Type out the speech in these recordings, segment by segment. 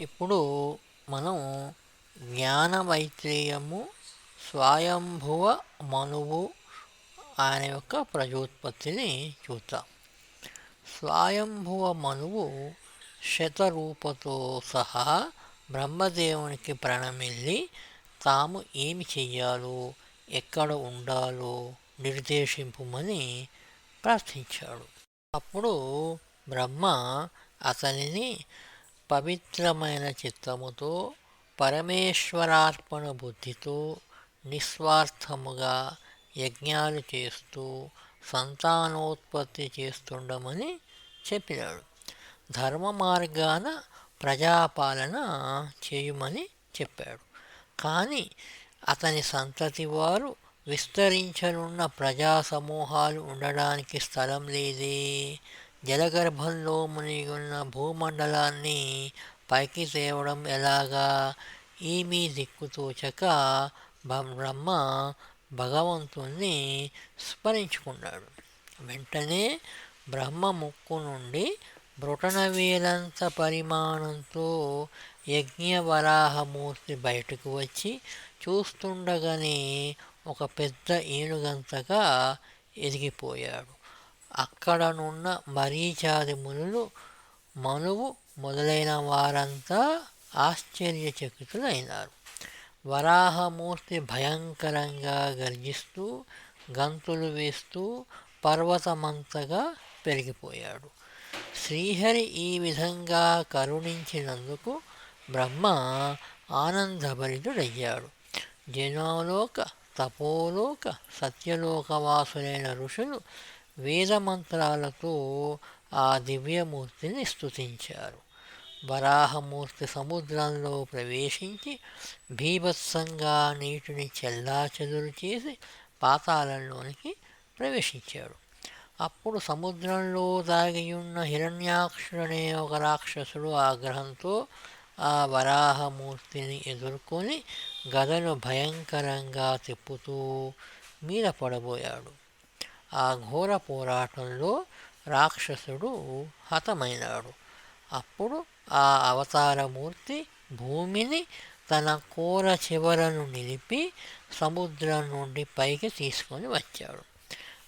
ఇప్పుడు మనం జ్ఞాన వైత్రేయము స్వయంభువ మనువు ఆయన యొక్క ప్రజోత్పత్తిని చూద్దాం. స్వయంభువ మనువు శతరూపతో సహా బ్రహ్మదేవునికి ప్రణమిల్లి తాము ఏమి చెయ్యాలో ఎక్కడ ఉండాలో నిర్దేశింపుమని ప్రార్థించాడు. అప్పుడు బ్రహ్మ అతనిని పవిత్రమైన చిత్తముతో పరమేశ్వరార్పణ బుద్ధితో నిస్వార్థముగా యజ్ఞాలు చేస్తూ సంతానోత్పత్తి చేస్తుండమని చెప్పినాడు. ధర్మ మార్గాన ప్రజాపాలన చేయమని చెప్పాడు. కానీ అతని సంతతి వారు విస్తరించనున్న ప్రజా సమూహాలు ఉండడానికి స్థలం లేదే జలగర్భంలో మునిగున్న భూమండలాన్ని పైకి తేవడం ఎలాగా? ఏమీ దిక్కుతోచక బ్రహ్మ భగవంతుణ్ణి స్మరించుకున్నాడు. వెంటనే బ్రహ్మ ముక్కు నుండి బ్రొటనవేలంత పరిమాణంతో యజ్ఞవరాహమూర్తి బయటకు వచ్చి చూస్తుండగానే ఒక పెద్ద ఏనుగంతగా ఎదిగిపోయాడు. అక్కడనున్న మరీచాది మునులు మనువు మొదలైన వారంతా ఆశ్చర్యచకితులైనారు. వరాహమూర్తి భయంకరంగా గర్జిస్తూ గంతులు వేస్తూ పర్వతమంతగా పెరిగిపోయాడు. శ్రీహరి ఈ విధంగా కరుణించినందుకు బ్రహ్మ ఆనందభరితుడయ్యాడు. జనోలోక తపోలోక సత్యలోకవాసులైన ఋషులు వేదమంత్రాలతో ఆ దివ్యమూర్తిని స్తుతించారు. వరాహమూర్తి సముద్రంలో ప్రవేశించి భీభత్సంగా నీటిని చెల్లాచెదురు చేసి పాతాళంలోనికి ప్రవేశించాడు. అప్పుడు సముద్రంలో దాగియున్న హిరణ్యాక్షుడనే ఒక రాక్షసుడు ఆగ్రహంతో ఆ వరాహమూర్తిని ఎదుర్కొని గదను భయంకరంగా తిప్పుతూ మీద పడబోయాడు. ఆ ఘోర పోరాటంలో రాక్షసుడు హతమైనాడు. అప్పుడు ఆ అవతారమూర్తి భూమిని తన కోర చివరను నిలిపి సముద్రం నుండి పైకి తీసుకొని వచ్చాడు.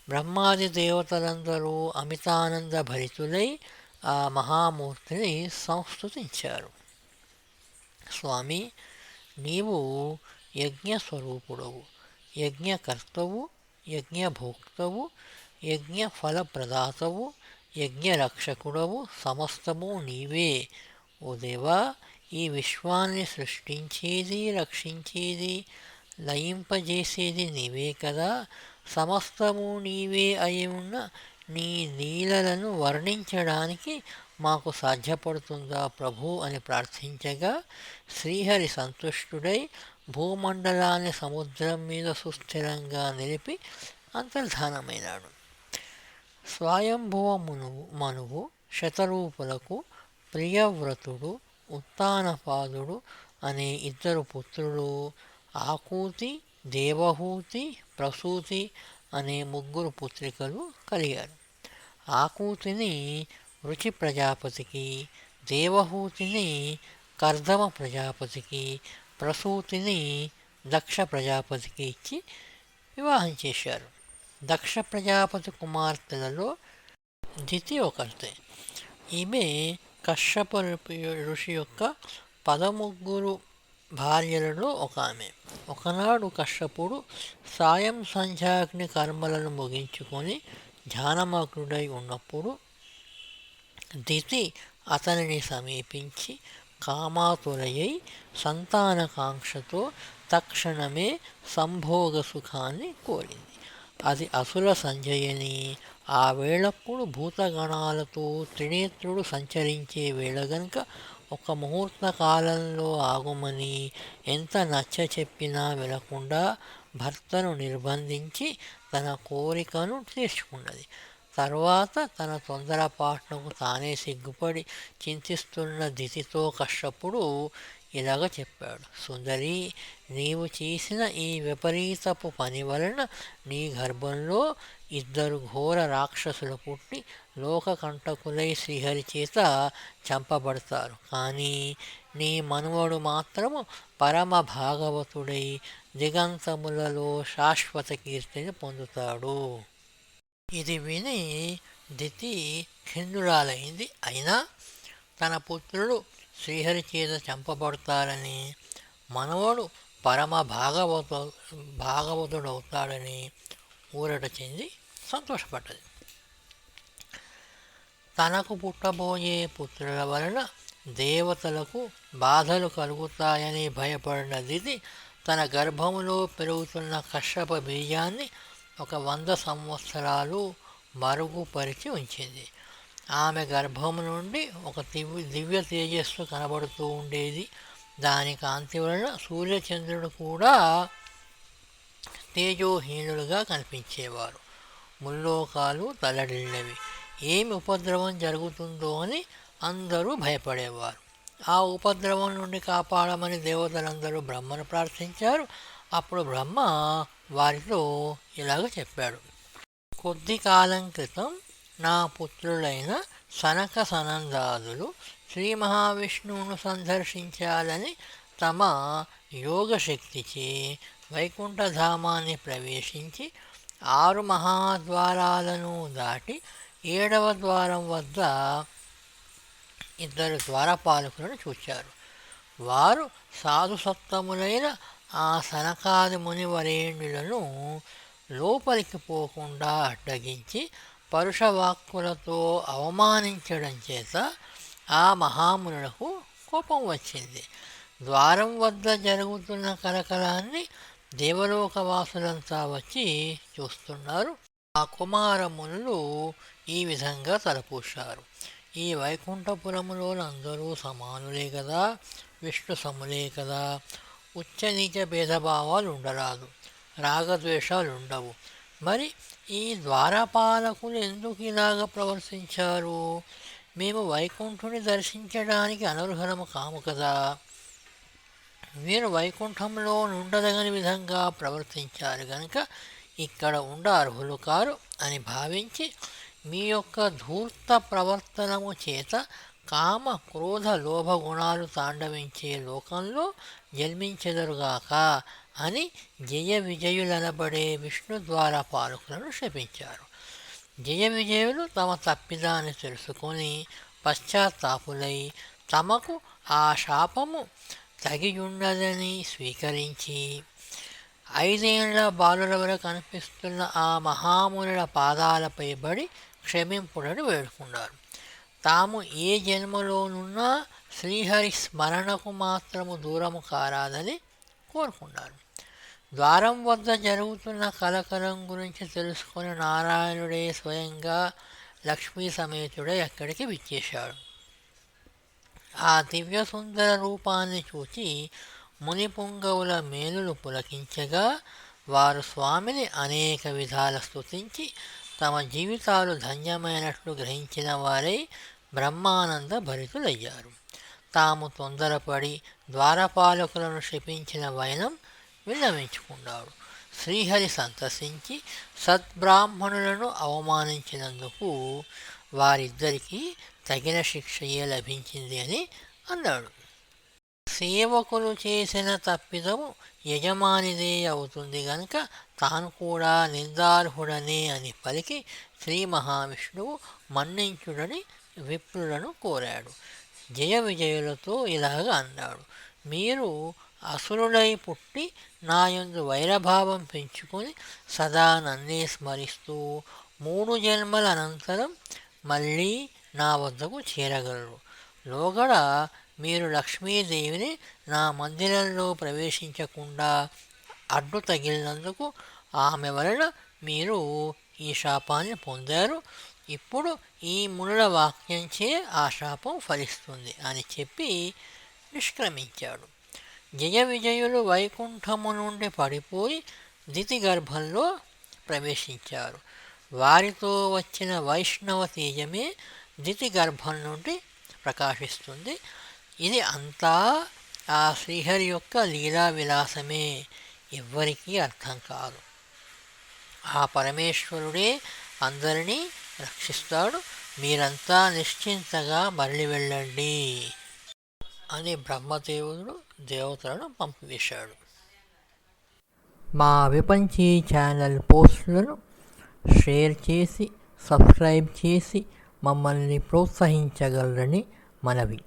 బ్రహ్మాది దేవతలందరూ అమితానంద భరితులై ఆ మహామూర్తిని సంస్థుతించారు స్వామి నీవు యజ్ఞస్వరూపుడవు. యజ్ఞకర్తవు యజ్ఞభోక్తవు యజ్ఞ ఫలప్రదాతవు యజ్ఞరక్షకుడవు సమస్తము నీవే. ఓ దేవా ఈ విశ్వాన్ని సృష్టించేది రక్షించేది లయింపజేసేది నీవే కదా. సమస్తము నీవే అయి ఉన్న నీ నీలలను వర్ణించడానికి మాకు సాధ్యపడుతుందా ప్రభు అని ప్రార్థించగా శ్రీహరి సంతుష్టుడై భూమండలాన్ని సముద్రం మీద సుస్థిరంగా నిలిపి అంతర్ధానమైనాడు. స్వయంభువ మనువు మనువు శతరూపులకు ప్రియవ్రతుడు ఉత్తానపాదుడు అనే ఇద్దరు పుత్రులు ఆకూతి దేవహూతి ప్రసూతి అనే ముగ్గురు పుత్రికలు కలిగారు. ఆకూతిని రుచి ప్రజాపతికి దేవహూతిని కర్దమ ప్రజాపతికి ప్రసూతిని దక్ష ప్రజాపతికి ఇచ్చి వివాహం చేశారు. దక్ష ప్రజాపతి కుమార్తెలలో దితి ఒకరితే. ఈమె కశ్యప ఋషి యొక్క పదముగ్గురు భార్యలలో ఒక ఆమె. ఒకనాడు కశ్యపుడు సాయం సంధ్యాగ్ని కర్మలను ముగించుకొని ధ్యానమగ్నుడై ఉన్నప్పుడు దితి అతనిని సమీపించి కామాతురయ్యి సంతానకాంక్షతో తక్షణమే సంభోగ సుఖాన్ని కోరింది. అది అసుర సంజయని ఆ వేళప్పుడు భూతగణాలతో త్రినేత్రుడు సంచరించే వేళ గనుక ఒక ముహూర్త కాలంలో ఆగుమని ఎంత నచ్చ చెప్పినా వినకుండా భర్తను నిర్బంధించి తన కోరికను తీర్చుకున్నది. తరువాత తన తొందరపాటునకు తానే సిగ్గుపడి చింతిస్తున్న దితితో కష్టపుడు ఇలాగ చెప్పాడు. సుందరి నీవు చేసిన ఈ విపరీతపు పని వలన నీ గర్భంలో ఇద్దరు ఘోర రాక్షసులు పుట్టి లోకకంటకులై శ్రీహరి చేత చంపబడతారు. కానీ నీ మనవడు మాత్రము పరమ భాగవతుడై దిగంతములలో శాశ్వత కీర్తిని పొందుతాడు. ఇది విని దితి ఖిన్నురాలైంది అయినా తన పుత్రుడు శ్రీహరి చేత చంపబడతారని మనవడు పరమ భాగవత భాగవతుడవుతాడని ఊరట చెంది సంతోషపడ్డది. తనకు పుట్టబోయే పుత్రుల వలన దేవతలకు బాధలు కలుగుతాయని భయపడిన దితి తన గర్భంలో పెరుగుతున్న కశ్యప బీజాన్ని ఒక వంద సంవత్సరాలు మరుగుపరిచి ఉంచింది. ఆమె గర్భం నుండి ఒక దివ్య దివ్య తేజస్సు కనబడుతూ ఉండేది. దాని కాంతి వలన సూర్యచంద్రుడు కూడా తేజోహీనులుగా కనిపించేవారు. ముల్లోకాలు తలడిల్లవి. ఏమి ఉపద్రవం జరుగుతుందో అని అందరూ భయపడేవారు. ఆ ఉపద్రవం నుండి కాపాడమని దేవతలందరూ బ్రహ్మను ప్రార్థించారు. అప్పుడు బ్రహ్మ వారితో ఇలాగ చెప్పాడు. కొద్ది కాలం క్రితం నా పుత్రులైన సనక సనందాదులు శ్రీ మహావిష్ణువును సందర్శించాలని తమ యోగశక్తిచే వైకుంఠధామాన్ని ప్రవేశించి ఆరు మహాద్వారాలను దాటి ఏడవ ద్వారం వద్ద ఇద్దరు ద్వారపాలకులను చూచారు. వారు సాధుసత్తములైన ఆ సనకాది మునివరేణులను లోపలికి పోకుండా అడ్డగించి పరుషవాక్కులతో అవమానించడం చేత ఆ మహామునులకు కోపం వచ్చింది. ద్వారం వద్ద జరుగుతున్న కలకలాన్ని దేవలోకవాసులంతా వచ్చి చూస్తున్నారు. ఆ కుమారమునులు ఈ విధంగా తలపూశారు. ఈ వైకుంఠపురములో అందరూ సమానులే కదా విష్ణు సములే కదా ఉచ్చ నీచ భేదభావాలు ఉండరాదు రాగద్వేషాలు ఉండవు మరి ఈ ద్వారపాలకులు ఎందుకు ఇలాగ ప్రవర్తించారు మేము వైకుంఠుని దర్శించడానికి అనర్హరము కాము కదా. మీరు వైకుంఠంలో ఉండదగని విధంగా ప్రవర్తించారు కనుక ఇక్కడ ఉండ అర్హులు కారు అని భావించి మీ యొక్క ధూర్త ప్రవర్తనము చేత కామ క్రోధ లోభ గుణాలు తాండవించే లోకంలో జన్మించెదరుగాక అని జయ విజయులనబడే విష్ణు ద్వారా పాలకులను శపించారు. జయ విజయులు తమ తప్పిదాన్ని తెలుసుకొని పశ్చాత్తాపులై తమకు ఆ శాపము తగియున్నదని స్వీకరించి ఐదేళ్ళ బాలుల వరకు కనిపిస్తున్న ఆ మహామునుల పాదాలపై బడి క్షమింపుడని వేడుకున్నారు. తాము ఏ జన్మలోనున్నా శ్రీహరి స్మరణకు మాత్రము దూరము కారాదని కోరుకున్నారు ద్వారం వద్ద జరుగుతున్న కలకలం గురించి తెలుసుకుని నారాయణుడే స్వయంగా లక్ష్మీ సమేతుడే అక్కడికి విచ్చేశాడు. ఆ దివ్య సుందర రూపాన్ని చూచి మునిపుంగవుల మేలులు పులకించగా వారు స్వామిని అనేక విధాల స్తుతించి తమ జీవితాలు ధన్యమైనట్లు గ్రహించిన వారై బ్రహ్మానంద భరితులయ్యారు. తాము తొందరపడి ద్వారపాలకులను శపించిన వైనం విన్నవించుకున్నాడు. శ్రీహరి సంతసించి సద్బ్రాహ్మణులను అవమానించినందుకు వారిద్దరికీ తగిన శిక్షయే లభించింది అని అన్నాడు. సేవకులు చేసిన తప్పిదము యజమానిదే అవుతుంది గనుక తాను కూడా నిందార్హుడనే అని పలికి శ్రీ మహావిష్ణువు మన్నించుడని విప్రులను కోరాడు. జయ విజయులతో ఇలాగ అన్నాడు. మీరు అసురుడై పుట్టి నాయందు వైరభావం పెంచుకొని సదా నన్నే స్మరిస్తూ మూడు జన్మల అనంతరం మళ్ళీ నా వద్దకు చేరగలరు. లోగడ మీరు లక్ష్మీదేవిని నా మందిరంలో ప్రవేశించకుండా అడ్డు తగిలినందుకు ఆమె వలన మీరు ఈ శాపాన్ని పొందారు. ఇప్పుడు ఈ మునుల వాక్యంచే ఆ శాపం ఫలిస్తుంది అని చెప్పి నిష్క్రమించాడు. జయ విజయులు వైకుంఠము నుండి పడిపోయి దితి గర్భంలో ప్రవేశించారు. వారితో వచ్చిన వైష్ణవ తేజమే దితి గర్భం నుండి ప్రకాశిస్తుంది. ఇది అంతా ఆ శ్రీహరి యొక్క లీలా విలాసమే. ఎవ్వరికీ అర్థం కాదు. ఆ పరమేశ్వరుడే అందరినీ రక్షిస్తాడు. మీరంతా నిశ్చింతగా మరలి వెళ్ళండి అని బ్రహ్మదేవుడు దేవతలను పంపివేశాడు. మా విపంచీ ఛానల్ పోస్టులను షేర్ చేసి సబ్స్క్రైబ్ చేసి మమ్మల్ని ప్రోత్సహించగలరని మనవి.